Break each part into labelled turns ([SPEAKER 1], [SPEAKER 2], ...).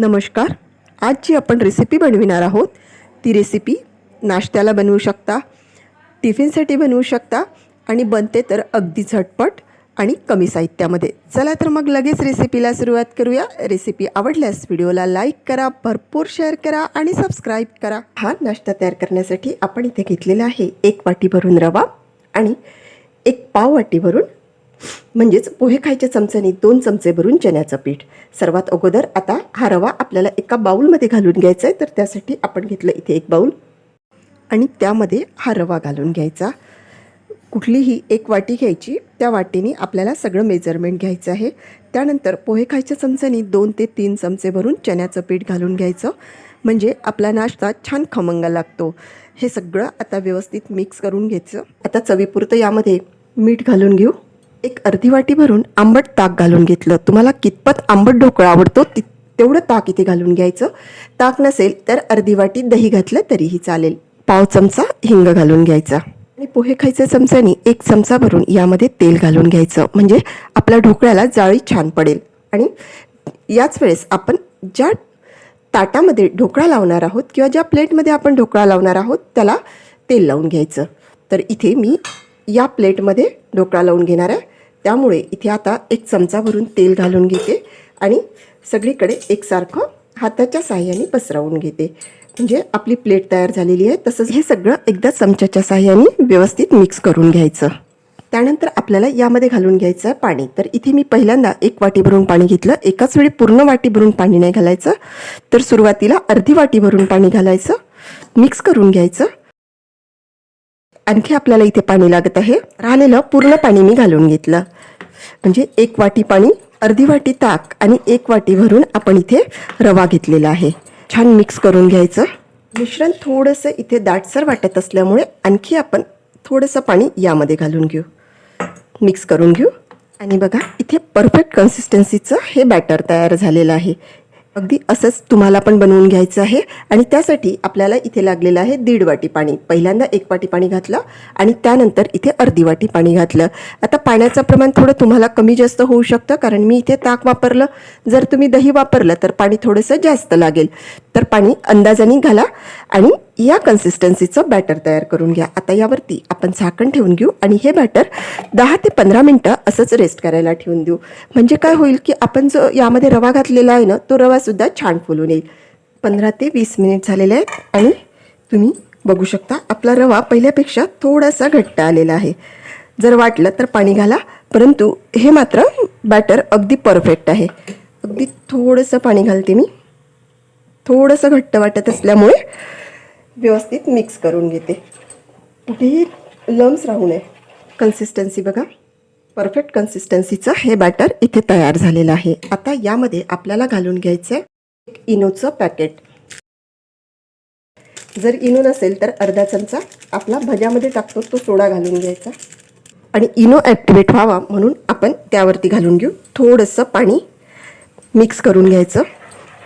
[SPEAKER 1] नमस्कार. आज जी आपण रेसिपी बनविणार आहोत ती रेसिपी नाश्त्याला बनवू शकता टिफिनसाठी बनवू शकता आणि बनते तर अगदी झटपट आणि कमी साहित्यामध्ये. चला तर मग लगेच रेसिपीला सुरुवात करूया. रेसिपी आवडल्यास व्हिडिओला लाईक करा भरपूर शेअर करा आणि सबस्क्राईब करा. हा नाश्ता तयार करण्यासाठी आपण इथे घेतलेला आहे एक वाटी भरून रवा आणि एक पाव वाटी भरून म्हणजेच पोहे खायच्या चमच्याने दोन चमचे भरून चण्याचं पीठ. सर्वात अगोदर आता हा रवा आपल्याला एका बाऊलमध्ये घालून घ्यायचा आहे तर त्यासाठी आपण घेतलं इथे एक बाऊल. आणि त्यामध्ये हा रवा घालून घ्यायचा. कुठलीही एक वाटी घ्यायची त्या वाटीने आपल्याला सगळं मेजरमेंट घ्यायचं आहे. त्यानंतर पोहे खायच्या चमच्याने दोन ते तीन चमचे भरून चण्याचं पीठ घालून घ्यायचं. म्हणजे आपला नाश्ता छान खमंग लागतो. हे सगळं आता व्यवस्थित मिक्स करून घ्यायचं. आता चवीपुरतं यामध्ये मीठ घालून घेऊ. एक अर्धी वाटी भरून आंबट ताक घालून घेतलं. तुम्हाला कितपत आंबट ढोकळा आवडतो ति तेवढं ताक इथे घालून घ्यायचं. ताक नसेल तर अर्धी वाटी दही घातलं तरीही चालेल. पाव चमचा हिंग घालून घ्यायचा. आणि पोहे खायच्या चमच्याने एक चमचा भरून यामध्ये तेल घालून घ्यायचं. म्हणजे आपल्या ढोकळ्याला जाळी छान पडेल. आणि याच वेळेस आपण ज्या ताटामध्ये ढोकळा लावणार आहोत किंवा ज्या प्लेटमध्ये आपण ढोकळा लावणार आहोत त्याला तेल लावून घ्यायचं. तर इथे मी या प्लेटमध्ये ढोकळा लावून घेणार आहे. त्यामुळे इथे आता एक चमचा भरून तेल घालून घेते आणि सगळीकडे एकसारखं हाताच्या साह्याने पसरवून घेते. म्हणजे आपली प्लेट तयार झालेली आहे. तसंच हे सगळं एकदा चमच्याच्या साह्याने व्यवस्थित मिक्स करून घ्यायचं. त्यानंतर आपल्याला यामध्ये घालून घ्यायचं आहे पाणी. तर इथे मी पहिल्यांदा एक वाटी भरून पाणी घेतलं. एकाच वेळी पूर्ण वाटी भरून पाणी नाही घालायचं. तर सुरुवातीला अर्धी वाटी भरून पाणी घालायचं. मिक्स करून घ्यायचं. आणखी आपल्याला इथे पाणी लागत आहे. राहिलेलं पूर्ण पाणी मी घालून घेतलं. म्हणजे एक वाटी पाणी अर्धी वाटी ताक आणि एक वाटी भरून आपण इथे रवा घेतलेला आहे. छान मिक्स करून घ्यायचं. मिश्रण थोडंसं इथे दाटसर वाटत असल्यामुळे आणखी आपण थोडंसं पाणी यामध्ये घालून घेऊ. मिक्स करून घेऊ. आणि बघा इथे परफेक्ट कन्सिस्टन्सीचं हे बॅटर तयार झालेलं आहे. अगदी असंच तुम्हाला पण बनवून घ्यायचं आहे. आणि त्यासाठी आपल्याला इथे लागलेलं आहे दीड वाटी पाणी. पहिल्यांदा एक वाटी पाणी घातलं आणि त्यानंतर इथे अर्धी वाटी पाणी घातलं. आता पाण्याचं प्रमाण थोडं तुम्हाला कमी जास्त होऊ शकतं कारण मी इथे ताक वापरलं. जर तुम्ही दही वापरलं तर पाणी थोडंसं जास्त लागेल. तर पाणी अंदाजाने घाला आणि या कन्सिस्टन्सीचं बॅटर तयार करून घ्या. आता यावरती आपण झाकण ठेवून घेऊ आणि हे बॅटर दहा ते पंधरा मिनटं असंच रेस्ट करायला ठेवून देऊ. म्हणजे काय होईल की आपण जो यामध्ये रवा घातलेला आहे ना तो रवासुद्धा छान फुलून येईल. पंधरा ते वीस मिनिट झालेले आहेत आणि तुम्ही बघू शकता आपला रवा पहिल्यापेक्षा थोडासा घट्ट आलेला आहे. जर वाटलं तर पाणी घाला परंतु हे मात्र बॅटर अगदी परफेक्ट आहे. अगदी थोडंसं पाणी घालते मी. थोडंसं घट्ट वाटत असल्यामुळे व्यवस्थित मिक्स करून घेते. कुठेही लम्स राहू नये कन्सिस्टन्सी बघा. परफेक्ट कन्सिस्टन्सीचं हे बॅटर इथे तयार झालेलं आहे. आता यामध्ये आपल्याला घालून घ्यायचं आहे एक इनोचं पॅकेट जर इनो नसेल तर अर्धा चमचा आपला भज्यामध्ये टाकतो तो सोडा घालून घ्यायचा. आणि इनो ॲक्टिवेट व्हावा म्हणून आपण त्यावरती घालून घेऊ. थोडंसं पाणी मिक्स करून घ्यायचं.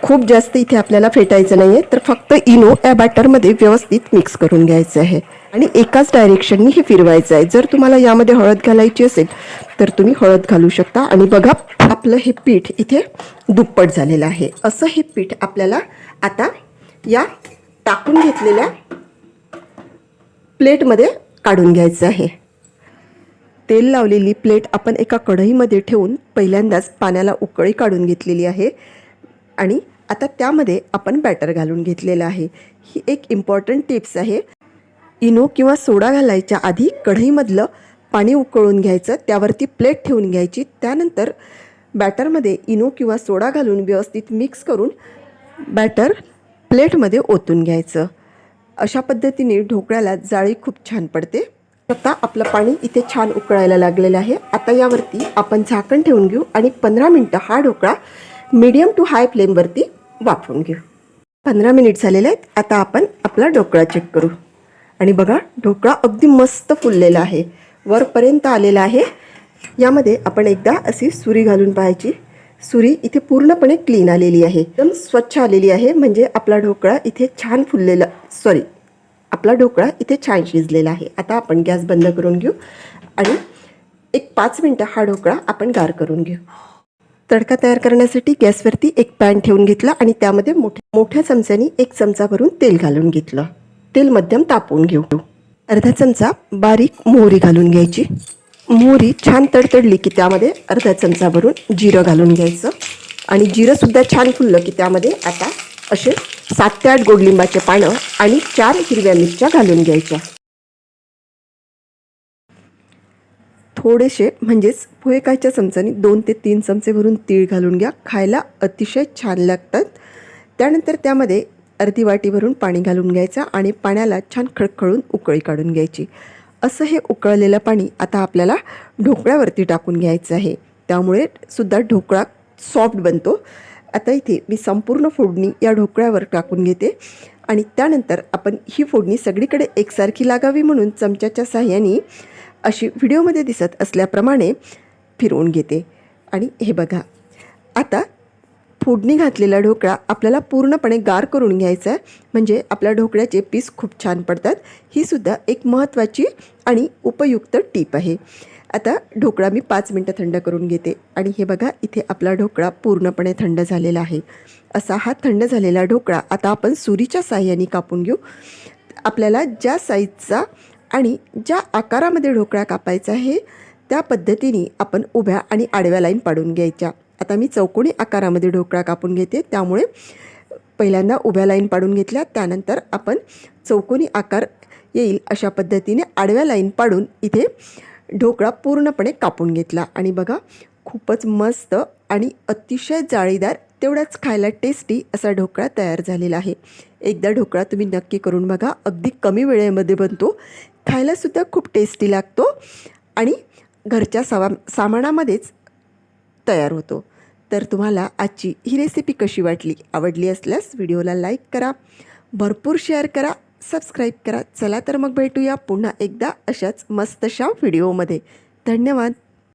[SPEAKER 1] खूप जास्त इथे आपल्याला फेटायचं नाही आहे तर फक्त इनो या बॅटरमध्ये व्यवस्थित मिक्स करून घ्यायचं आहे. आणि एकाच डायरेक्शननी हे फिरवायचं आहे. जर तुम्हाला यामध्ये हळद घालायची असेल तर तुम्ही हळद घालू शकता. आणि बघा आपलं हे पीठ इथे दुप्पट झालेलं आहे. असं हे पीठ आपल्याला आता या टाकून घेतलेल्या प्लेटमध्ये काढून घ्यायचं आहे. तेल लावलेली प्लेट आपण एका कढईमध्ये ठेवून पहिल्यांदाच पाण्याला उकळी काढून घेतलेली आहे. आणि आता त्यामध्ये आपण बॅटर घालून घेतलेलं आहे. ही एक इम्पॉर्टंट टिप्स आहे. इनो किंवा सोडा घालायच्या आधी कढईमधलं पाणी उकळून घ्यायचं त्यावरती प्लेट ठेवून घ्यायची त्यानंतर बॅटरमध्ये इनो किंवा सोडा घालून व्यवस्थित मिक्स करून बॅटर प्लेटमध्ये ओतून घ्यायचं. अशा पद्धतीने ढोकळ्याला जाळी खूप छान पडते. आता आपलं पाणी इथे छान उकळायला लागलेलं आहे. आता यावरती आपण झाकण ठेवून घेऊ आणि पंधरा मिनटं हा ढोकळा मीडियम टू हाय फ्लेमवरती वाफवून घेऊ. पंधरा मिनिट झालेले आहेत. आता आपण आपला ढोकळा चेक करू. आणि बघा ढोकळा अगदी मस्त फुललेला आहे. वरपर्यंत आलेला आहे. यामध्ये आपण एकदा अशी सुरी घालून पाहायची. सुरी इथे पूर्णपणे क्लीन आलेली आहे. एकदम स्वच्छ आलेली आहे. म्हणजे आपला ढोकळा इथे छान फुललेला सॉरी आपला ढोकळा इथे छान शिजलेला आहे. आता आपण गॅस बंद करून घेऊ. आणि एक पाच मिनटं हा ढोकळा आपण गार करून घेऊ. तडका तयार करण्यासाठी गॅसवरती एक पॅन ठेवून घेतला आणि त्यामध्ये मोठ्या मोठ्या चमच्यानी एक चमचा भरून तेल घालून घेतलं. तेल मध्यम तापवून घेऊ. अर्धा चमचा बारीक मोहरी घालून घ्यायची. मोहरी छान तडतडली की त्यामध्ये अर्धा चमचा भरून जिरं घालून घ्यायचं. आणि जिरंसुद्धा छान फुललं की त्यामध्ये आता असे सात ते आठ गोडलिंबाचे पानं आणि चार हिरव्या मिरच्या घालून घ्यायच्या. थोडेसे म्हणजेच पोहेकायच्या चमचाने दोन ते तीन चमचे भरून तीळ घालून घ्या. खायला अतिशय छान लागतात. त्यानंतर त्यामध्ये अर्धी वाटी भरून पाणी घालून घ्यायचं आणि पाण्याला छान खळखळून उकळी काढून घ्यायची. असं हे उकळलेलं पाणी आता आपल्याला ढोकळ्यावरती टाकून घ्यायचं आहे. त्यामुळे सुद्धा ढोकळा सॉफ्ट बनतो. आता इथे मी संपूर्ण फोडणी या ढोकळ्यावर टाकून घेते. आणि त्यानंतर आपण ही फोडणी सगळीकडे एकसारखी लागावी म्हणून चमच्याच्या साह्याने अशी व्हिडिओमध्ये दिसत असल्याप्रमाणे फिरवून घेते. आणि हे बघा आता फोडणी घातलेला ढोकळा आपल्याला पूर्णपणे गार करून घ्यायचा आहे. म्हणजे आपल्या ढोकळ्याचे पीस खूप छान पडतात. ही सुद्धा एक महत्त्वाची आणि उपयुक्त टीप आहे. आता ढोकळा मी पाच मिनटं थंड करून घेते. आणि हे बघा इथे आपला ढोकळा पूर्णपणे थंड झालेला आहे. असा हा थंड झालेला ढोकळा आता आपण सुरीच्या साह्याने कापून घेऊ. आपल्याला ज्या साईजचा आणि ज्या आकारामध्ये ढोकळा कापायचा आहे त्या पद्धतीने आपण उभ्या आणि आडव्या लाईन पाडून घ्यायच्या. आता मी चौकोनी आकारामध्ये ढोकळा कापून घेते. त्यामुळे पहिल्यांदा उभ्या लाईन पाडून घेतल्या. त्यानंतर आपण चौकोनी आकार येईल अशा पद्धतीने आडव्या लाईन पाडून इथे ढोकळा पूर्णपणे कापून घेतला. आणि बघा खूपच मस्त आणि अतिशय जाळीदार तेवढाच खायला टेस्टी असा ढोकळा तयार झालेला आहे. एकदा ढोकळा तुम्ही नक्की करून बघा. अगदी कमी वेळेमध्ये बनतो. खायलासुद्धा खूप टेस्टी लागतो आणि घरच्या सवा सामानामध्येच तयार होतो. तर तुम्हाला आजची ही रेसिपी कशी वाटली आवडली असल्यास व्हिडिओला लाईक करा भरपूर शेअर करा सबस्क्राईब करा. चला तर मग भेटूया पुन्हा एकदा अशाच मस्तशा व्हिडिओमध्ये धन्यवाद!